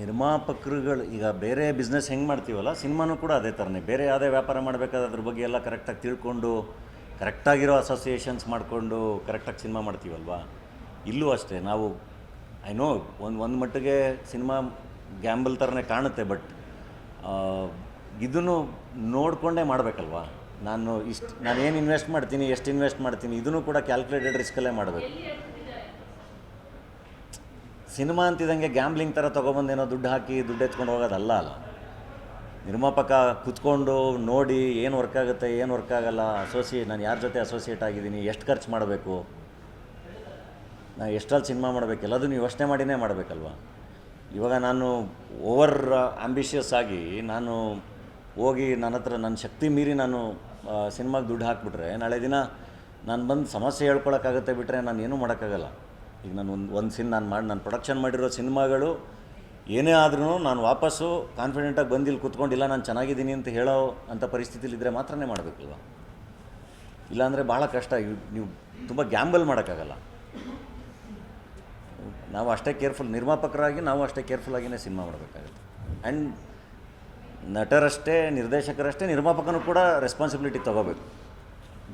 ನಿರ್ಮಾಪಕರುಗಳು, ಈಗ ಬೇರೆ ಬಿಸ್ನೆಸ್ ಹೆಂಗೆ ಮಾಡ್ತೀವಲ್ಲ, ಸಿನಿಮಾನೂ ಕೂಡ ಅದೇ ಥರನೇ ಬೇರೆ ಯಾವುದೇ ವ್ಯಾಪಾರ ಮಾಡಬೇಕಾದ್ರೆ ಅದ್ರ ಬಗ್ಗೆ ಎಲ್ಲ ಕರೆಕ್ಟಾಗಿ ತಿಳ್ಕೊಂಡು ಕರೆಕ್ಟಾಗಿರೋ ಅಸೋಸಿಯೇಷನ್ಸ್ ಮಾಡಿಕೊಂಡು ಕರೆಕ್ಟಾಗಿ ಸಿನಿಮಾ ಮಾಡ್ತೀವಲ್ವಾ? ಇಲ್ಲೂ ಅಷ್ಟೇ, ನಾವು ಐ ನೋ ಒಂದು ಒಂದು ಮಟ್ಟಿಗೆ ಸಿನಿಮಾ ಗ್ಯಾಂಬಲ್ ಥರನೇ ಕಾಣುತ್ತೆ ಬಟ್ ಇದನ್ನು ನೋಡಿಕೊಂಡೇ ಮಾಡಬೇಕಲ್ವಾ? ನಾನು ಇಷ್ಟು ನಾನು ಏನು ಇನ್ವೆಸ್ಟ್ ಮಾಡ್ತೀನಿ, ಎಷ್ಟು ಇನ್ವೆಸ್ಟ್ ಮಾಡ್ತೀನಿ, ಇದನ್ನು ಕೂಡ ಕ್ಯಾಲ್ಕುಲೇಟೆಡ್ ರಿಸ್ಕಲ್ಲೇ ಮಾಡಬೇಕು. ಸಿನಿಮಾ ಅಂತಿದ್ದಂಗೆ ಗ್ಯಾಂಬ್ಲಿಂಗ್ ಥರ ತೊಗೊಬಂದೇನೋ ದುಡ್ಡು ಹಾಕಿ ದುಡ್ಡು ಎತ್ಕೊಂಡು ಹೋಗೋದಲ್ಲ ಅಲ್ಲ. ನಿರ್ಮಾಪಕ ಕುತ್ಕೊಂಡು ನೋಡಿ ಏನು ವರ್ಕ್ ಆಗುತ್ತೆ, ಏನು ವರ್ಕ್ ಆಗಲ್ಲ ಅಸೋಸಿಯೇಟ್ ನಾನು ಯಾರ ಜೊತೆ ಅಸೋಸಿಯೇಟ್ ಆಗಿದ್ದೀನಿ, ಎಷ್ಟು ಖರ್ಚು ಮಾಡಬೇಕು? ನಾನು ಎಷ್ಟಲ್ಲಿ ಸಿನಿಮಾ ಮಾಡಬೇಕು? ಎಲ್ಲದನ್ನು ಯೋಚನೆ ಮಾಡಿನೇ ಮಾಡಬೇಕಲ್ವ? ಇವಾಗ ನಾನು ಓವರ್ ಆಂಬಿಷಿಯಸ್ ಆಗಿ ನಾನು ಹೋಗಿ ನನ್ನ ಹತ್ರ ನನ್ನ ಶಕ್ತಿ ಮೀರಿ ನಾನು ಸಿನಿಮಾಗೆ ದುಡ್ಡು ಹಾಕಿಬಿಟ್ರೆ ನಾಳೆ ದಿನ ನಾನು ಬಂದು ಸಮಸ್ಯೆ ಹೇಳ್ಕೊಳಕ್ಕಾಗತ್ತೆ ಬಿಟ್ಟರೆ ನಾನು ಏನೂ ಮಾಡೋಕ್ಕಾಗಲ್ಲ. ಈಗ ನಾನು ಒಂದು ಒಂದು ಸಿನ್ ನಾನು ಮಾಡಿ, ನಾನು ಪ್ರೊಡಕ್ಷನ್ ಮಾಡಿರೋ ಸಿನಿಮಾಗಳು ಏನೇ ಆದ್ರೂ ನಾನು ವಾಪಸ್ಸು ಕಾನ್ಫಿಡೆಂಟಾಗಿ ಬಂದು ಇಲ್ಲಿ ಕೂತ್ಕೊಂಡಿಲ್ಲ ನಾನು ಚೆನ್ನಾಗಿದ್ದೀನಿ ಅಂತ ಹೇಳೋ ಅಂಥ ಪರಿಸ್ಥಿತಿಲಿದ್ದರೆ ಮಾತ್ರನೇ ಮಾಡಬೇಕಲ್ವ? ಇಲ್ಲಾಂದರೆ ಭಾಳ ಕಷ್ಟ. ನೀವು ತುಂಬ ಗ್ಯಾಂಬಲ್ ಮಾಡೋಕ್ಕಾಗಲ್ಲ. ನಾವು ಅಷ್ಟೇ ಕೇರ್ಫುಲ್ ನಿರ್ಮಾಪಕರಾಗಿ ನಾವು ಅಷ್ಟೇ ಕೇರ್ಫುಲ್ಲಾಗಿಯೇ ಸಿನಿಮಾ ಮಾಡಬೇಕಾಗುತ್ತೆ. ಆ್ಯಂಡ್ ನಟರಷ್ಟೇ, ನಿರ್ದೇಶಕರಷ್ಟೇ, ನಿರ್ಮಾಪಕನೂ ಕೂಡ ರೆಸ್ಪಾನ್ಸಿಬಿಲಿಟಿ ತೊಗೋಬೇಕು.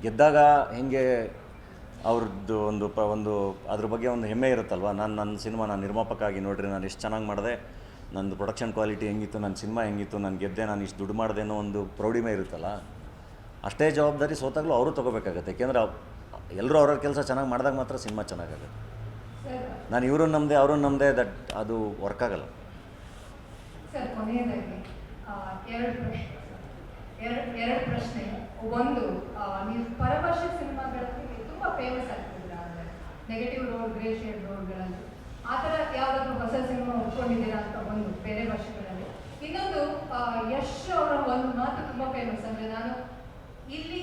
ಗೆದ್ದಾಗ ಹೇಗೆ ಅವ್ರದ್ದು ಒಂದು ಪ, ಒಂದು ಅದ್ರ ಬಗ್ಗೆ ಒಂದು ಹೆಮ್ಮೆ ಇರುತ್ತಲ್ವ? ನಾನು ನನ್ನ ಸಿನಿಮಾ ನಾನು ನಿರ್ಮಾಪಕ ಆಗಿ ನೋಡಿರಿ, ನಾನು ಇಷ್ಟು ಚೆನ್ನಾಗಿ ಮಾಡಿದೆ, ನಂದು ಪ್ರೊಡಕ್ಷನ್ ಕ್ವಾಲಿಟಿ ಹೆಂಗಿತ್ತು ನನ್ನ ಸಿನಿಮಾ ಹೆಂಗಿತ್ತು, ನಾನು ಗೆದ್ದೆ, ನಾನು ಇಷ್ಟು ದುಡ್ಡು ಮಾಡಿದೆ ಅನ್ನೋ ಒಂದು ಪ್ರೌಢಿಮೆ ಇರುತ್ತಲ್ಲ? ಅಷ್ಟೇ ಜವಾಬ್ದಾರಿ ಸೋತಾಗಲೂ ಅವರು ತೊಗೋಬೇಕಾಗತ್ತೆ. ಏಕೆಂದರೆ ಎಲ್ಲರೂ ಅವ್ರವ್ರ ಕೆಲಸ ಚೆನ್ನಾಗಿ ಮಾಡಿದಾಗ ಮಾತ್ರ ಸಿನಿಮಾ ಚೆನ್ನಾಗಾಗುತ್ತೆ. ನಾನು ಇವರು ನಮ್ಮದೇ ಅವರು ನಮ್ಮದೇ ದಟ್ ಅದು ವರ್ಕ್ ಆಗಲ್ಲ. ಎರಡು ಪ್ರಶ್ನೆ. ಎರಡು ಎರಡು ಪ್ರಶ್ನೆ. ಒಂದು ನೀವು ಪರಭಾಷೆ ಸಿನಿಮಾಗಳಲ್ಲಿ ತುಂಬ ಫೇಮಸ್ ಆಗ್ತಿದ್ದೀರಾ ಅಂದರೆ ನೆಗೆಟಿವ್ ರೋಲ್ ಗ್ರೇ ಶೇಡ್ ರೋಲ್ಗಳಲ್ಲಿ ಆ ಥರ ಯಾವುದಾದ್ರೂ ಹೊಸ ಸಿನಿಮಾ ಒಪ್ಕೊಂಡಿದ್ದೀರಾ ಅಂತ ಒಂದು ಬೇರೆ ಭಾಷೆಗಳಲ್ಲಿ. ಇನ್ನೊಂದು ಯಶ್ ಅವರ ಒಂದು ಮಾತು ತುಂಬ ಫೇಮಸ್ ಅಂದರೆ ನಾನು ಇಲ್ಲಿ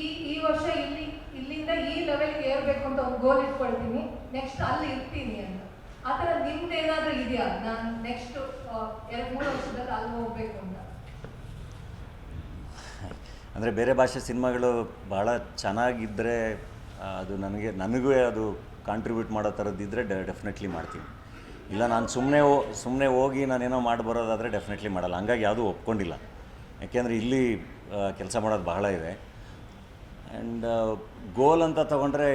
ಈ ಈ ವರ್ಷ ಇಲ್ಲಿ, ಇಲ್ಲಿಂದ ಈ ಲೆವೆಲ್ಗೆ ಏರಬೇಕು ಅಂತ ಒಂದು ಗೋಲ್ ಇಟ್ಕೊಳ್ತೀನಿ. ನೆಕ್ಸ್ಟ್ ಅಲ್ಲಿ ಇರ್ತೀನಿ ಅಂತ. ಆ ಥರ ನಿಮ್ದು ಏನಾದರೂ ಇದೆಯಾ? ನಾನು ನೆಕ್ಸ್ಟ್ ಎರಡು, ಮೂರು ವರ್ಷದಲ್ಲಿ ಅಲ್ಲಿ ಹೋಗ್ಬೇಕು ಅಂತ. ಅಂದರೆ ಬೇರೆ ಭಾಷೆ ಸಿನಿಮಾಗಳು ಭಾಳ ಚೆನ್ನಾಗಿದ್ದರೆ ಅದು ನನಗೆ, ನನಗೂ ಅದು ಕಾಂಟ್ರಿಬ್ಯೂಟ್ ಮಾಡೋ ಥರದ್ದಿದ್ದರೆ ಡೆಫಿನೆಟ್ಲಿ ಮಾಡ್ತೀನಿ. ಇಲ್ಲ, ನಾನು ಸುಮ್ಮನೆ ಸುಮ್ಮನೆ ಹೋಗಿ ನಾನೇನೋ ಮಾಡಿ ಬರೋದಾದರೆ ಡೆಫಿನೆಟ್ಲಿ ಮಾಡಲ್ಲ. ಹಂಗಾಗಿ ಯಾವುದೂ ಒಪ್ಕೊಂಡಿಲ್ಲ. ಯಾಕೆಂದರೆ ಇಲ್ಲಿ ಕೆಲಸ ಮಾಡೋದು ಬಹಳ ಇದೆ. ಆ್ಯಂಡ್ ಗೋಲ್ ಅಂತ ತೊಗೊಂಡ್ರೆ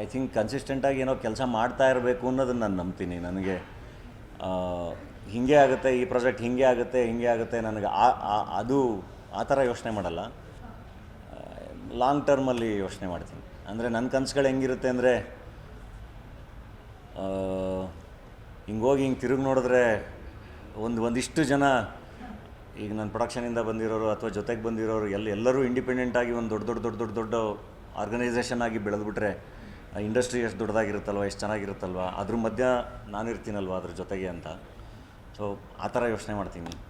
ಐ ಥಿಂಕ್ ಕನ್ಸಿಸ್ಟೆಂಟಾಗಿ ಏನೋ ಕೆಲಸ ಮಾಡ್ತಾ ಇರಬೇಕು ಅನ್ನೋದನ್ನು ನಾನು ನಂಬ್ತೀನಿ. ನನಗೆ ಹೀಗೆ ಆಗುತ್ತೆ, ಈ ಪ್ರಾಜೆಕ್ಟ್ ಹೀಗೆ ಆಗುತ್ತೆ ಹೀಗೆ ಆಗುತ್ತೆ ನನಗೆ ಆ- ಅದು ಆ ಥರ ಯೋಚನೆ ಮಾಡಲ್ಲ. ಲಾಂಗ್ ಟರ್ಮಲ್ಲಿ ಯೋಚನೆ ಮಾಡ್ತೀನಿ. ಅಂದರೆ ನನ್ನ ಕನಸುಗಳು ಹೆಂಗಿರುತ್ತೆ ಅಂದರೆ ಹಿಂಗೋಗಿ ಹೋಗಿ ಹಿಂಗೆ ತಿರುಗಿ ನೋಡಿದ್ರೆ ಒಂದು, ಒಂದಿಷ್ಟು ಜನ ಈಗ ನನ್ನ ಪ್ರೊಡಕ್ಷನಿಂದ ಬಂದಿರೋರು ಅಥವಾ ಜೊತೆಗೆ ಬಂದಿರೋರು ಎಲ್ಲ ಎಲ್ಲರೂ ಇಂಡಿಪೆಂಡೆಂಟಾಗಿ ಒಂದು ದೊಡ್ಡ ದೊಡ್ಡ ದೊಡ್ಡ ದೊಡ್ಡ ದೊಡ್ಡ ಆರ್ಗನೈಸೇಷನ್ ಆಗಿ ಬೆಳೆದ್ಬಿಟ್ರೆ ಇಂಡಸ್ಟ್ರಿ ಎಷ್ಟು ದೊಡ್ಡದಾಗಿರುತ್ತಲ್ವ, ಎಷ್ಟು ಚೆನ್ನಾಗಿರುತ್ತಲ್ವ, ಅದ್ರ ಮಧ್ಯ ನಾನಿರ್ತೀನಲ್ವ ಅದ್ರ ಜೊತೆಗೆ ಅಂತ. ಸೊ ಆ ಥರ ಯೋಚನೆ ಮಾಡ್ತೀನಿ.